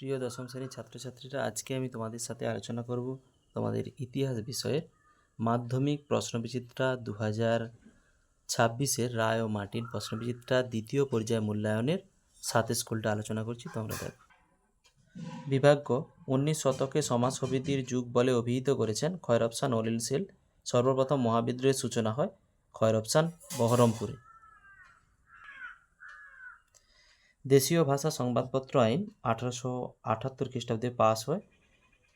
প্রিয় দশম শ্রেণির ছাত্রছাত্রীরা, আজকে আমি তোমাদের সাথে আলোচনা করব তোমাদের ইতিহাস বিষয়ের মাধ্যমিক প্রশ্নবিচিত্রা দু হাজার ছাব্বিশের রায় ও মার্টিন প্রশ্নবিচিত্রা দ্বিতীয় পর্যায় মূল্যায়নের সাথে স্কুলটা আলোচনা করছি, তোমরা দেখো। বিভাগ্য, উনিশ শতকে সমাজ সমিতির যুগ বলে অভিহিত করেছেন খয়রফসান অলিল সেল সর্বপ্রথম মহাবিদ্রোহের সূচনা হয় খয়রফসান বহরমপুরে। দেশীয় ভাষা সংবাদপত্র আইন আঠারোশো আটাত্তর খ্রিস্টাব্দে পাস হয়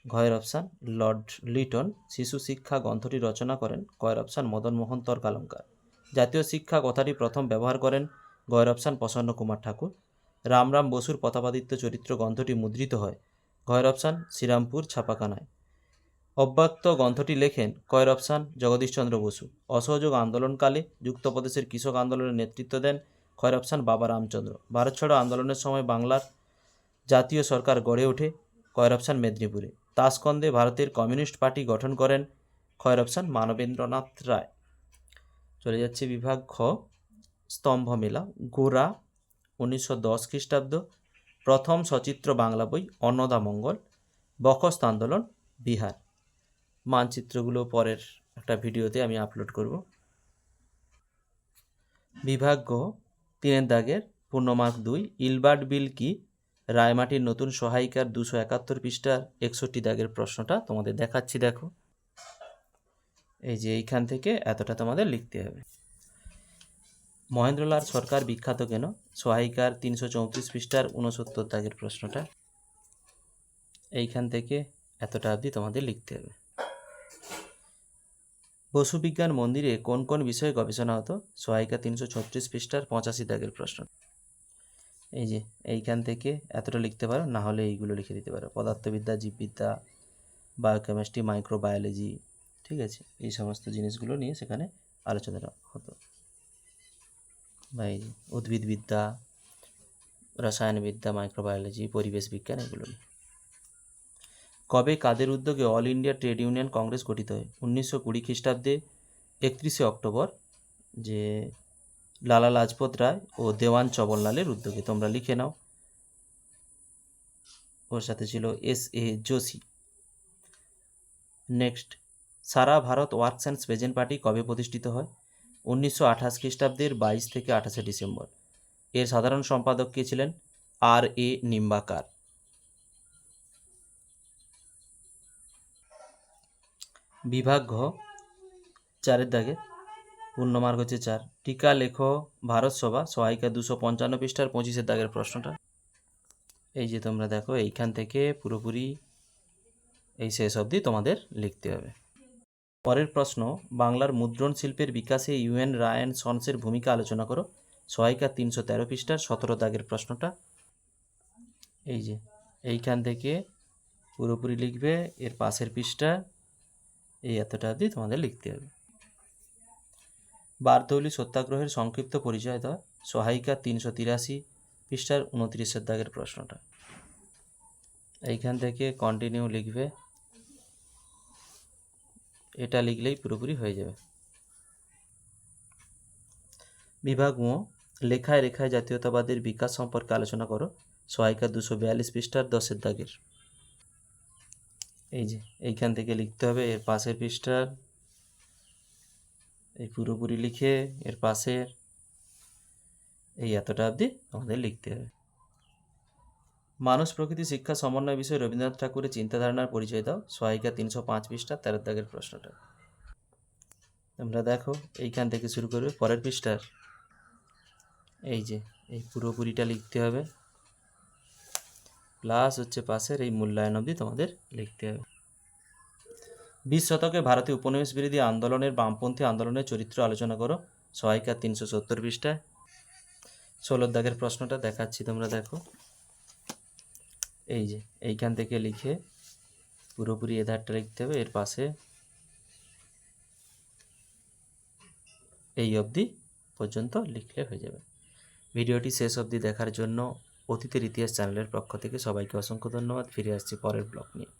ঘয়ের অপশান লর্ড লিটন শিশু শিক্ষা গ্রন্থটি রচনা করেন কয়ের মদন মোহন তর্কালঙ্কার। জাতীয় শিক্ষা কথাটি প্রথম ব্যবহার করেন গয়ের অপশান প্রসন্ন কুমার ঠাকুর। রামরাম বসুর প্রতাপাদিত্য চরিত্র গ্রন্থটি মুদ্রিত হয় ঘয়ের অপশান শ্রীরামপুর ছাপাখানায়। অব্যক্ত গ্রন্থটি লেখেন কয়ের অপশান জগদীশচন্দ্র বসু। অসহযোগ আন্দোলনকালে যুক্তপ্রদেশের কৃষক আন্দোলনের নেতৃত্ব দেন খয়ের অপশান বাবা রামচন্দ্র। ভারত ছাড়ো আন্দোলনের সময় বাংলার জাতীয় সরকার গড়ে ওঠে কয়ের অপশান মেদিনীপুরে। তাসকন্দে ভারতের কমিউনিস্ট পার্টি গঠন করেন খয়ের অপশান মানবেন্দ্রনাথ রায়। চলে যাচ্ছে বিভাগ খ, স্তম্ভ মেলা গোরা উনিশশো দশ খ্রিস্টাব্দ, প্রথম সচিত্র বাংলা বই, অন্নদা মঙ্গল, বখস্ত আন্দোলন, বিহার। মানচিত্রগুলো পরের একটা ভিডিওতে আমি আপলোড করব। বিভাগ গ তিনের দাগের পূর্ণমার্ক দুই, ইলবার্ট বিল কি? রায়মাটির নতুন সহায়িকার দুশো একাত্তর পৃষ্ঠার একষট্টি দাগের প্রশ্নটা তোমাদের দেখাচ্ছি, দেখো। এই যে এইখান থেকে এতটা তোমাদের লিখতে হবে। মহেন্দ্রলাল সরকার বিখ্যাত কেন? সহায়িকার তিনশো চৌত্রিশ পৃষ্ঠার উনসত্তর দাগের প্রশ্নটা। এইখান থেকে এতটা অবধি তোমাদের লিখতে হবে। বসু বিজ্ঞান মন্দিরে কোন কোন বিষয়ে গবেষণা হতো? সহায়িকা তিনশো ছত্রিশ পৃষ্ঠার পঁচাশি দাগের প্রশ্ন। এই যে, এইখান থেকে এতটা লিখতে পারো, না হলে এইগুলো লিখে দিতে পারো। পদার্থবিদ্যা, জীববিদ্যা বায়োকেমিস্ট্রি মাইক্রোবায়োলজি ঠিক আছে? এই সমস্ত জিনিসগুলো নিয়ে সেখানে আলোচনা হতো। বা এই উদ্ভিদবিদ্যা, রসায়নবিদ্যা মাইক্রোবায়োলজি পরিবেশ বিজ্ঞান, এগুলো নিয়ে। কবে কাদের উদ্যোগে all India trade union congress গঠিত হয়? উনিশশো কুড়ি খ্রিস্টাব্দে একত্রিশে অক্টোবর, যে লালা লাজপত রায় ও দেওয়ান চবনলালের উদ্যোগে। তোমরা লিখে নাও। ওর সাথে ছিল এস এ যোশী। নেক্সট, সারা ভারত ওয়ার্কস অ্যান্ড স্পেজেন পার্টি কবে প্রতিষ্ঠিত হয়? উনিশশো আঠাশ খ্রিস্টাব্দের বাইশ থেকে আঠাশে ডিসেম্বর। এর সাধারণ সম্পাদক কে ছিলেন? আর এ নিম্বাকার। বিভাগ ঘ, চারের দাগে। পূর্ণমার্গ হচ্ছে চার। টিকা লেখ, ভারত সভা, সহায়িকা দুশো পঞ্চান্ন পৃষ্ঠার পঁচিশের দাগের প্রশ্নটা। এই যে তোমরা দেখো, এইখান থেকে পুরোপুরি এই শেষ অবধি তোমাদের লিখতে হবে। পরের প্রশ্ন, বাংলার মুদ্রণ শিল্পের বিকাশে ইউএন রায়ন সন্সের ভূমিকা আলোচনা করো। সহায়িকা তিনশো তেরো পৃষ্ঠার সতেরো দাগের প্রশ্নটা। এই যে, এইখান থেকে পুরোপুরি লিখবে, এর পাশের পৃষ্ঠা এই এতটা অবধি তোমাদের লিখতে হবে। বারদৌলি সত্যাগ্রহের সংক্ষিপ্ত পরিচয় দেওয়া সহায়িকা তিনশো তিরাশি পৃষ্ঠার উনত্রিশের দাগের প্রশ্নটা। এইখান থেকে কন্টিনিউ লিখবে। এটা লিখলেই পুরোপুরি হয়ে যাবে। বিভাগ ও, লেখায় রেখায় জাতীয়তাবাদের বিকাশ সম্পর্কে আলোচনা করো। সহায়িকা দুশো বিয়াল্লিশ পৃষ্ঠার দশের দাগের। এই যে, এইখান থেকে লিখতে হবে, এর পাশের পৃষ্ঠার এই পুরোপুরি লিখে, এর পাশের, এই এতটা অবধি আমাদের লিখতে হবে। মানুষ প্রকৃতি শিক্ষা সমন্বয় বিষয়ে রবীন্দ্রনাথ ঠাকুরের চিন্তাধারণার পরিচয় দাও। সহায়িকা তিনশো পাঁচ পৃষ্ঠা, তেরো দাগের প্রশ্নটা। তোমরা দেখো, এইখান থেকে শুরু করবে, পরের পৃষ্ঠার। এই যে, এই পুরোপুরিটা লিখতে হবে। প্লাস হচ্ছে পাশের এই মূল্যায়ন অবধি তোমাদের লিখতে হবে। বিশ শতকে ভারতীয় উপনিবেশ বিরোধী আন্দোলনের বামপন্থী আন্দোলনের চরিত্র আলোচনা করো। সহায়িকা তিনশো সত্তর পৃষ্ঠায়। ষোলোর দাগের প্রশ্নটা দেখাচ্ছি তোমরা দেখো। এই যে, এইখান থেকে লিখে পুরোপুরি এধারটা লিখতে হবে। এর পাশে এই অবধি পর্যন্ত লিখলে হয়ে যাবে। ভিডিওটি শেষ অবধি দেখার জন্য অতীতের ইতিহাস চ্যানেলের পক্ষ থেকে সবাইকে অসংখ্য ধন্যবাদ। ফিরে আসছি পরের ব্লগ নিয়ে।